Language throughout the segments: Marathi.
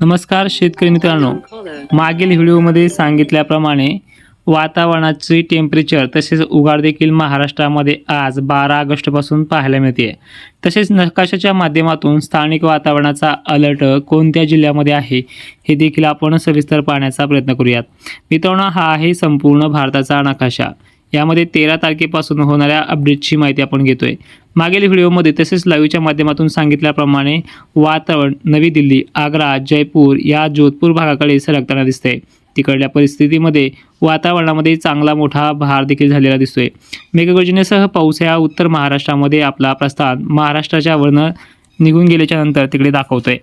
नमस्कार शेतकरी मित्रांनो. मागील व्हिडिओमध्ये सांगितल्याप्रमाणे वातावरणाचे टेम्परेचर तसेच उगाड देखील महाराष्ट्रामध्ये आज बारा ऑगस्टपासून पाहायला मिळते. तसेच नकाशाच्या माध्यमातून स्थानिक वातावरणाचा अलर्ट कोणत्या जिल्ह्यामध्ये आहे हे देखील आपण सविस्तर पाहण्याचा प्रयत्न करूयात. मित्रांनो हा आहे संपूर्ण भारताचा नकाशा. यामध्ये तेरा तारखेपासून होणाऱ्या अपडेटची माहिती आपण घेतोय. मागील व्हिडिओमध्ये तसेच लाईव्हच्या माध्यमातून सांगितल्याप्रमाणे वातावरण नवी दिल्ली आग्रा जयपूर या जोधपूर भागाकडे सरकताना दिसते तिकडल्या परिस्थितीमध्ये वातावरणामध्ये चांगला मोठा भार देखील झालेला दिसतोय. मेघगर्जनेसह पाऊस या उत्तर महाराष्ट्रामध्ये आपला प्रस्थान. महाराष्ट्राच्या वर्ण निघून गेल्याच्यानंतर तिकडे दाखवतोय.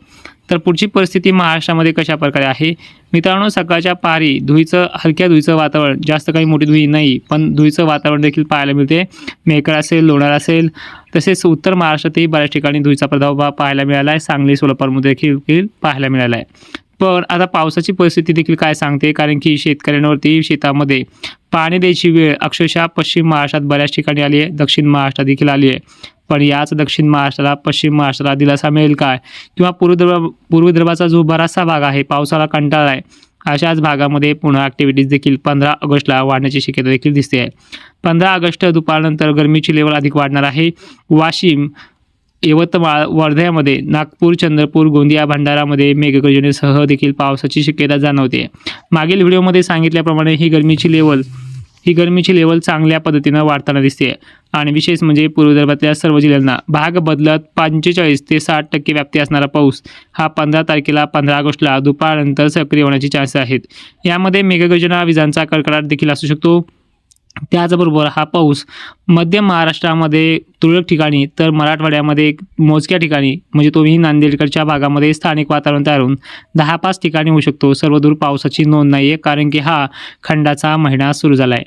तर पुढची परिस्थिती महाराष्ट्रामध्ये कशा प्रकारे आहे? मित्रांनो सकाळच्या पारी धुईचं हलक्या धुईचं वातावरण जास्त काही मोठी धुई नाही पण धुईचं वातावरण देखील पाहायला मिळते. मेकर असेल लोणार असेल तसेच उत्तर महाराष्ट्रातही बऱ्याच ठिकाणी धुईचा प्रभाव पाहायला मिळाला आहे सांगली सोलापूरमध्ये देखील देखील पाहायला मिळाला आहे पण आता पावसाची परिस्थिती देखील काय सांगते? कारण की शेतकऱ्यांवरती शेतामध्ये पाणी द्यायची वेळ अक्षरशः पश्चिम महाराष्ट्रात बऱ्याच ठिकाणी आली आहे. दक्षिण महाराष्ट्रात देखील आली आहे. पण याच दक्षिण महाराष्ट्राला पश्चिम महाराष्ट्राला दिलासा मिळेल काय? किंवा पूर्व विदर्भ जो बराचसा भाग आहे पावसाला कंटाळा आहे अशाच भागामध्ये पुन्हा ॲक्टिव्हिटीज देखील पंधरा ऑगस्टला वाढण्याची शक्यता देखील दिसते आहे. पंधरा ऑगस्ट दुपारनंतर गरमीची लेवल अधिक वाढणार आहे. वाशिम यवतमाळ वर्ध्यामध्ये नागपूर चंद्रपूर गोंदिया भंडारामध्ये मेघगर्जनेसह देखील पावसाची शक्यता जाणवते मागील व्हिडिओमध्ये सांगितल्याप्रमाणे ही गरमीची लेवल ही गरमीची लेवल चांगल्या पद्धतीनं वाढताना दिसते. आणि विशेष म्हणजे पूर्व विदर्भातल्या सर्व जिल्ह्यांना भाग बदलत पंचेचाळीस ते साठ टक्के व्याप्ती असणारा पाऊस हा पंधरा तारखेला पंधरा ऑगस्टला दुपारनंतर सक्रिय होण्याचे चान्सेस आहेत. यामध्ये मेघगर्जना विजांचा कडकडाट देखील असू शकतो. त्याचबरोबर हा पाऊस मध्य महाराष्ट्रामध्ये तुरळक ठिकाणी तर मराठवाड्यामध्ये मोजक्या ठिकाणी म्हणजे तोही नांदेडकडच्या भागामध्ये स्थानिक वातावरण तयार होऊन दहा पाच ठिकाणी होऊ शकतो. सर्वदूर पावसाची नोंद नाही आहे कारण की हा खंडाचा महिना सुरू झाला आहे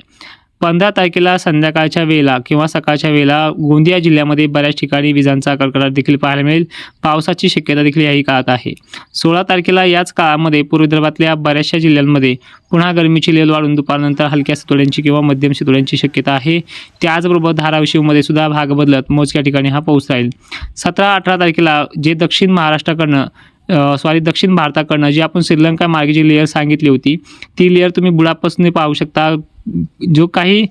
पंधरा तारखेला संध्याकाळच्या वेळेला किंवा सकाळच्या वेळेला गोंदिया जिल्ह्यामध्ये बऱ्याच ठिकाणी विजांचा कडकडाट देखील पाहायला मिळेल. पावसाची शक्यता देखील याही काळात आहे. सोळा तारखेला याच काळामध्ये पूर्व विदर्भातल्या बऱ्याचशा जिल्ह्यांमध्ये पुन्हा गरमीची लेल वाढून दुपारनंतर हलक्या शितोड्यांची किंवा मध्यम शितोड्यांची शक्यता आहे. त्याचबरोबर धाराशिवमध्ये सुद्धा भाग बदलत मोजक्या ठिकाणी हा पाऊस राहील. सतरा अठरा तारखेला जे दक्षिण महाराष्ट्राकडनं सॉरी दक्षिण भारताकडनं जी आपण श्रीलंका मार्गेची लेअर सांगितली होती ती लेअर तुम्ही बुडापासून पाहू शकता. जो काही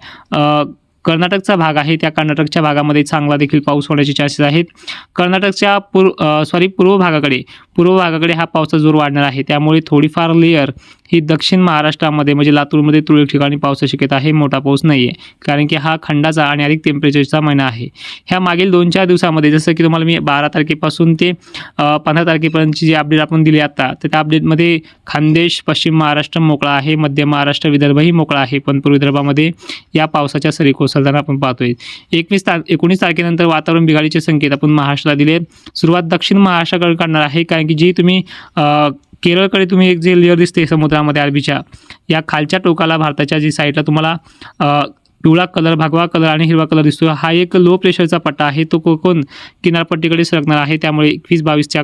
कर्नाटकचा भाग आहे त्या कर्नाटकच्या भागामध्ये चांगला देखील पाऊस होण्याचे चान्सेस आहेत. कर्नाटकच्या पूर्व सॉरी पूर्व भागाकडे पूर्व भागाकडे हा पावसाचा जोर वाढणार आहे. त्यामुळे थोडीफार लेअर ही दक्षिण महाराष्ट्रामध्ये म्हणजे लातूरमध्ये तुरळक ठिकाणी पावसाची शक्यता आहे. मोठा पाऊस नाही आहे कारण की हा खंडाचा आणि अधिक टेम्परेचरचा महिना आहे. ह्या मागील दोन चार दिवसामध्ये जसं की तुम्हाला मी बारा तारखेपासून ते पंधरा तारखेपर्यंतची जी अपडेट आपण दिली आता तर त्या अपडेटमध्ये खानदेश पश्चिम महाराष्ट्र मोकळा आहे. मध्य महाराष्ट्र विदर्भही मोकळा आहे. पण पूर्व विदर्भामध्ये या पावसाच्या सरी कोसळताना आपण पाहतोय. एकवीस तार एकोणीस तारखेनंतर वातावरण बिघाडीचे संकेत आपण महाराष्ट्राला दिले. सुरुवात दक्षिण महाराष्ट्राकडे करणार आहे. कारण की जी तुम्ही केरळकडे तुम्ही एक जे लेअर दिसते समुद्रामध्ये अरबीच्या या खालच्या टोकाला भारताच्या जी साईडला तुम्हाला पिवळा कलर भगवा कलर आणि हिरवा कलर दिसतो हा एक लो प्रेशरचा पट्टा आहे. तो कोकण किनारपट्टीकडे सरकणार आहे. त्यामुळे एकवीस बावीसच्या